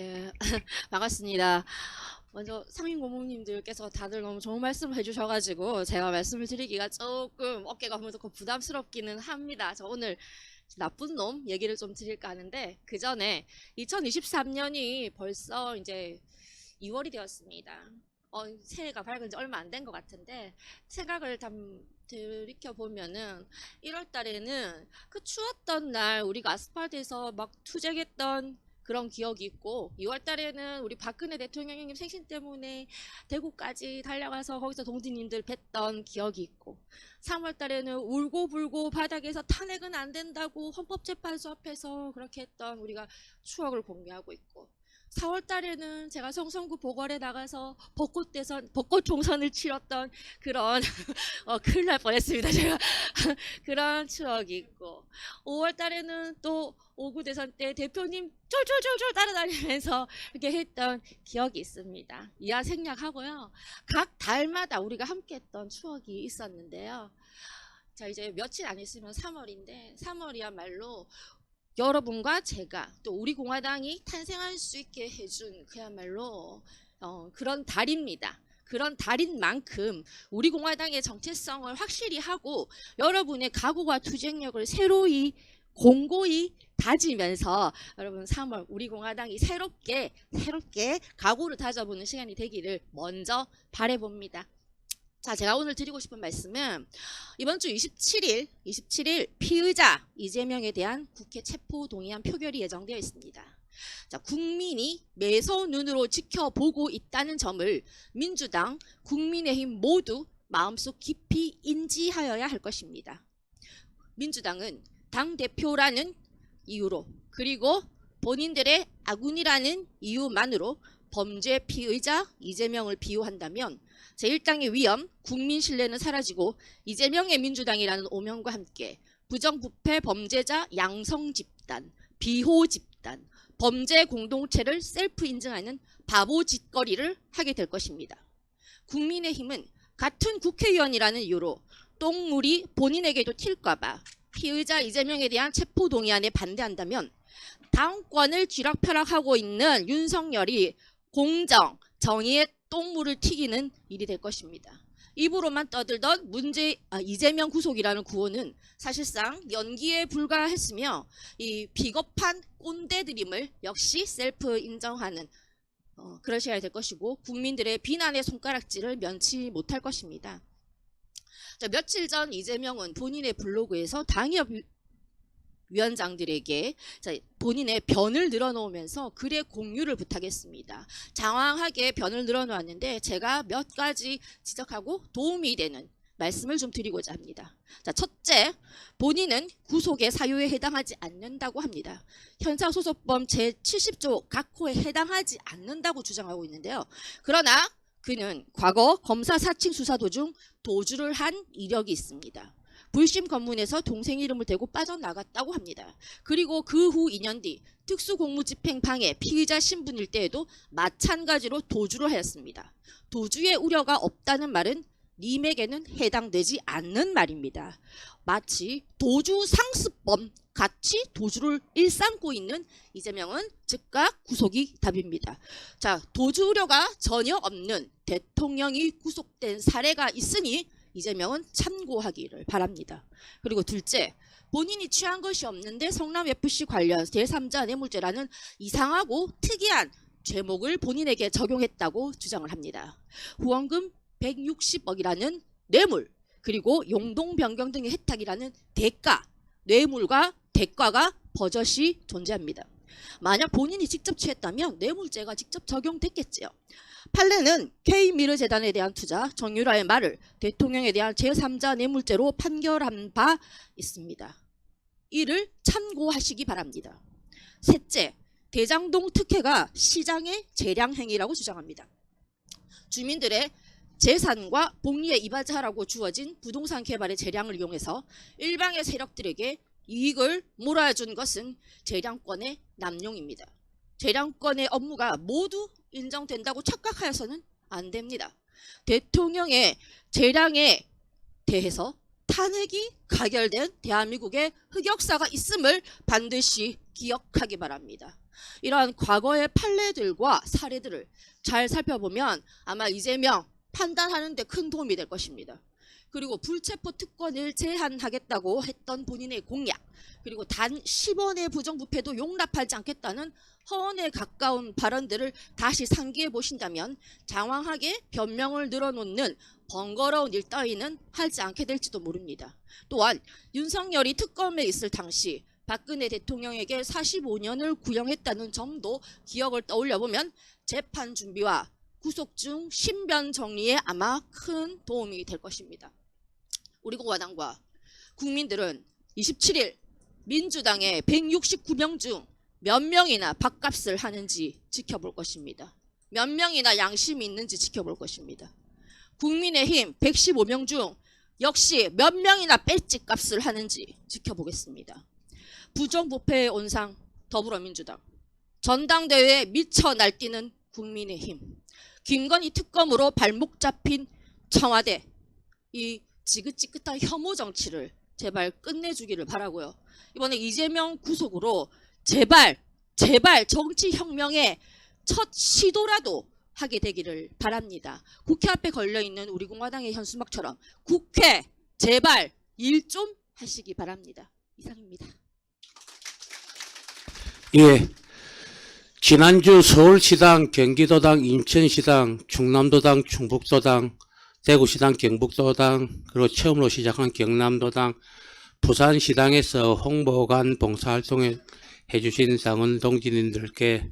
네, 반갑습니다. 먼저 상인 고모님들께서 다들 너무 좋은 말씀을 해주셔가지고 제가 말씀을 드리기가 조금 어깨가 무겁고 부담스럽기는 합니다. 저 오늘 나쁜 놈 얘기를 좀 드릴까 하는데 그 전에 2023년이 벌써 이제 2월이 되었습니다. 어, 새해가 밝은 지 얼마 안 된 것 같은데 생각을 담 들이켜 보면은 1월 달에는 그 추웠던 날 우리가 아스팔트에서 막 투쟁했던 그런 기억이 있고 2월 달에는 우리 박근혜 대통령님 생신 때문에 대구까지 달려가서 거기서 동지님들 뵀던 기억이 있고 3월 달에는 울고 불고 바닥에서 탄핵은 안 된다고 헌법재판소 앞에서 그렇게 했던 우리가 추억을 공유하고 있고 4월 달에는 제가 성성구 보궐에 나가서 벚꽃 대선 벚꽃 총선을 치렀던 그런 어 큰일 날 뻔했습니다. 제가. 그런 추억이 있고. 5월 달에는 또 오구 대선 때 대표님 쫄쫄쫄쫄 따라다니면서 이렇게 했던 기억이 있습니다. 이하 생략하고요. 각 달마다 우리가 함께 했던 추억이 있었는데요. 자 이제 며칠 안 있으면 3월인데 3월이야말로 여러분과 제가 또 우리 공화당이 탄생할 수 있게 해준 그야말로 어, 그런 달입니다. 그런 달인 만큼 우리 공화당의 정체성을 확실히 하고 여러분의 각오와 투쟁력을 새로이 공고히 다지면서 여러분 3월 우리 공화당이 새롭게 새롭게 각오를 다져보는 시간이 되기를 먼저 바래봅니다. 자, 제가 오늘 드리고 싶은 말씀은 이번 주 27일, 27일 피의자 이재명에 대한 국회 체포 동의안 표결이 예정되어 있습니다. 자, 국민이 매서운 눈으로 지켜보고 있다는 점을 민주당, 국민의힘 모두 마음속 깊이 인지하여야 할 것입니다. 민주당은 당 대표라는 이유로 그리고 본인들의 아군이라는 이유만으로 범죄 피의자 이재명을 비호한다면 제1당의 위험, 국민 신뢰는 사라지고 이재명의 민주당이라는 오명과 함께 부정부패 범죄자 양성 집단, 비호 집단, 범죄 공동체를 셀프 인증하는 바보 짓거리를 하게 될 것입니다. 국민의힘은 같은 국회의원이라는 이유로 똥물이 본인에게도 튈까봐 피의자 이재명에 대한 체포 동의안에 반대한다면 당권을 쥐락펴락하고 있는 윤석열이 공정, 정의의 똥물을 튀기는 일이 될 것입니다. 입으로만 떠들던 문제 아, 이재명 구속이라는 구호는 사실상 연기에 불과했으며 이 비겁한 꼰대 드림을 역시 셀프 인정하는 어, 그러셔야 될 것이고 국민들의 비난의 손가락질을 면치 못할 것입니다. 자, 며칠 전 이재명은 본인의 블로그에서 당협 위- 위원장들에게 자, 본인의 변을 늘어놓으면서 글의 공유를 부탁했습니다. 장황하게 변을 늘어놓았는데 제가 몇 가지 지적하고 도움이 되는 말씀을 좀 드리고자 합니다. 자, 첫째, 본인은 구속의 사유에 해당하지 않는다고 합니다. 형사소송법 제70조 각호에 해당하지 않는다고 주장하고 있는데요. 그러나 그는 과거 검사 사칭 수사 도중 도주를 한 이력이 있습니다. 불심 검문에서 동생 이름을 대고 빠져나갔다고 합니다. 그리고 그 후 2년 뒤 특수공무집행 방해 피의자 신분일 때에도 마찬가지로 도주를 하였습니다. 도주의 우려가 없다는 말은 님에게는 해당되지 않는 말입니다. 마치 도주 상습범 같이 도주를 일삼고 있는 이재명은 즉각 구속이 답입니다. 자, 도주 우려가 전혀 없는 대통령이 구속된 사례가 있으니 이재명은 참고하기를 바랍니다. 그리고 둘째, 본인이 취한 것이 없는데 성남 FC 관련 제3자 뇌물죄라는 이상하고 특이한 죄목을 본인에게 적용했다고 주장을 합니다. 후원금 160억이라는 뇌물, 그리고 용동 변경 등의 혜택이라는 대가, 뇌물과 대가가 버젓이 존재합니다. 만약 본인이 직접 취했다면 뇌물죄가 직접 적용됐겠지요. 판례는 K미르 재단에 대한 투자 정유라의 말을 대통령에 대한 제3자 뇌물죄로 판결한 바 있습니다. 이를 참고하시기 바랍니다. 셋째, 대장동 특혜가 시장의 재량 행위라고 주장합니다. 주민들의 재산과 복리에 이바지하라고 주어진 부동산 개발의 재량을 이용해서 일방의 세력들에게 이익을 몰아준 것은 재량권의 남용입니다. 재량권의 업무가 모두 인정된다고 착각하여서는 안 됩니다. 대통령의 재량에 대해서 탄핵이 가결된 대한민국의 흑역사가 있음을 반드시 기억하기 바랍니다. 이러한 과거의 판례들과 사례들을 잘 살펴보면 아마 이재명 판단하는 데 큰 도움이 될 것입니다. 그리고 불체포 특권을 제한하겠다고 했던 본인의 공약 그리고 단 10원의 부정부패도 용납하지 않겠다는 허언에 가까운 발언들을 다시 상기해 보신다면 장황하게 변명을 늘어놓는 번거로운 일 따위는 하지 않게 될지도 모릅니다. 또한 윤석열이 특검에 있을 당시 박근혜 대통령에게 45년을 구형했다는 점도 기억을 떠올려 보면 재판 준비와 구속 중 신변 정리에 아마 큰 도움이 될 것입니다. 우리 공화당과 국민들은 27일 민주당의 169명 중 몇 명이나 밥값을 하는지 지켜볼 것입니다. 몇 명이나 양심이 있는지 지켜볼 것입니다. 국민의힘 115명 중 역시 몇 명이나 배지 값을 하는지 지켜보겠습니다. 부정부패의 온상 더불어민주당 전당대회에 미쳐 날뛰는 국민의힘 김건희 특검으로 발목 잡힌 청와대 이 지긋지긋한 혐오 정치를 제발 끝내주기를 바라고요. 이번에 이재명 구속으로 제발 제발 정치 혁명의 첫 시도라도 하게 되기를 바랍니다. 국회 앞에 걸려 있는 우리 공화당의 현수막처럼 국회 제발 일 좀 하시기 바랍니다. 이상입니다. 예. 지난주 서울시당, 경기도당, 인천시당, 충남도당, 충북도당, 대구시당, 경북도당, 그리고 처음으로 시작한 경남도당, 부산시당에서 홍보관 봉사활동을 해주신 당원 동지님들께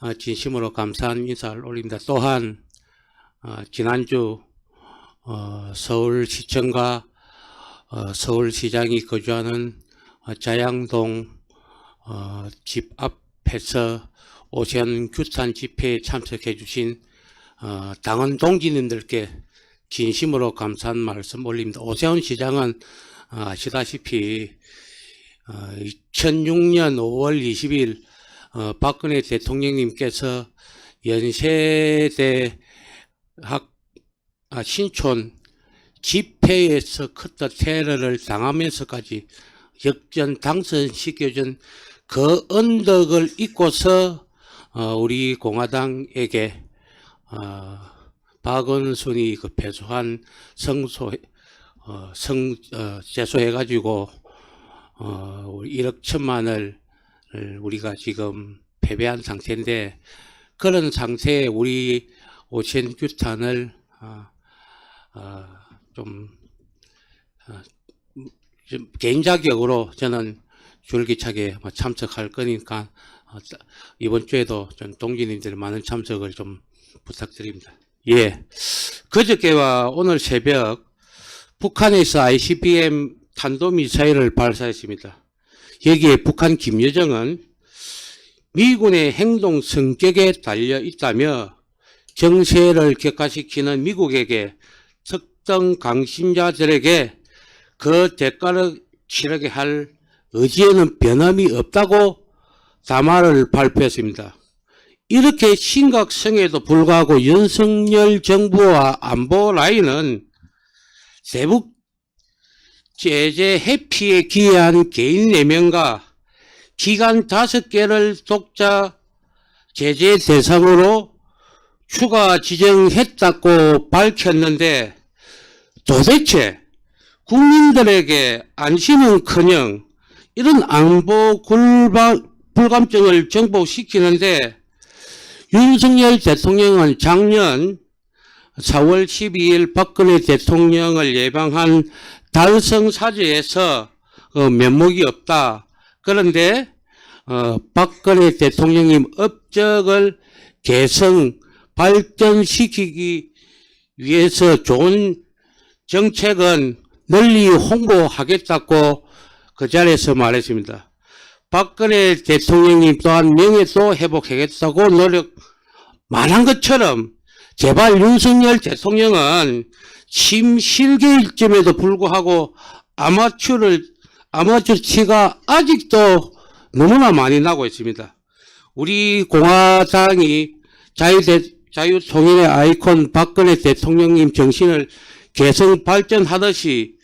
어, 진심으로 감사한 인사를 올립니다. 또한 어, 지난주 어, 서울시청과 어, 서울시장이 거주하는 어, 자양동 어, 집 앞에서 오세훈 규탄 집회에 참석해 주신 어, 당원 동지님들께 진심으로 감사한 말씀 올립니다. 오세훈 시장은 어, 아시다시피 어, 2006년 5월 20일 어, 박근혜 대통령님께서 연세대 학 아, 신촌 집회에서 컸던 테러를 당하면서까지 역전 당선시켜준 그 언덕을 잊고서 어, 우리 공화당에게 어, 박원순이 그 배수한 성소 어, 성 어, 제소해가지고 어, 우리 1억 천만을 우리가 지금 패배한 상태인데 그런 상태에 우리 오천 규탄을 어, 어, 좀, 어, 좀 개인 자격으로 저는 줄기차게 뭐 참석할 거니까 어, 자- 이번 주에도 좀 동지님들 많은 참석을 좀 부탁드립니다. 예. 그저께와 오늘 새벽 북한에서 ICBM 탄도미사일을 발사했습니다. 여기에 북한 김여정은 미군의 행동 성격에 달려 있다며 정세를 격화시키는 미국에게 특정 강신자들에게 그 대가를 치르게 할 의지에는 변함이 없다고 담화를 발표했습니다. 이렇게 심각성에도 불구하고 윤석열 정부와 안보 라인은 대북 제재 해피에 기여한 개인 4명과 기관 5개를 독자 제재 대상으로 추가 지정했다고 밝혔는데 도대체 국민들에게 안심은커녕 이런 안보 굴바- 불감증을 정복시키는데 윤석열 대통령은 작년 4월 12일 박근혜 대통령을 예방한 달성 사죄에서 어, 면목이 없다. 그런데 어, 박근혜 대통령님 업적을 개성 발전시키기 위해서 좋은 정책은 널리 홍보하겠다고 그 자리에서 말했습니다. 박근혜 대통령님 또한 명예도 회복하겠다고 노력 말한 것처럼 제발 윤석열 대통령은 심실계일 점에도 불구하고 아마추어를 아마추어 티가 아직도 너무나 많이 나고 있습니다. 우리 공화당이 자유대, 자유통일의 아이콘 박근혜 대통령님 정신을 개성 발전하듯이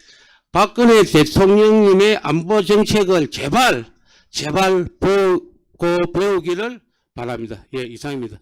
박근혜 대통령님의 안보 정책을 제발 제발 보고 배우기를 바랍니다. 예, 이상입니다.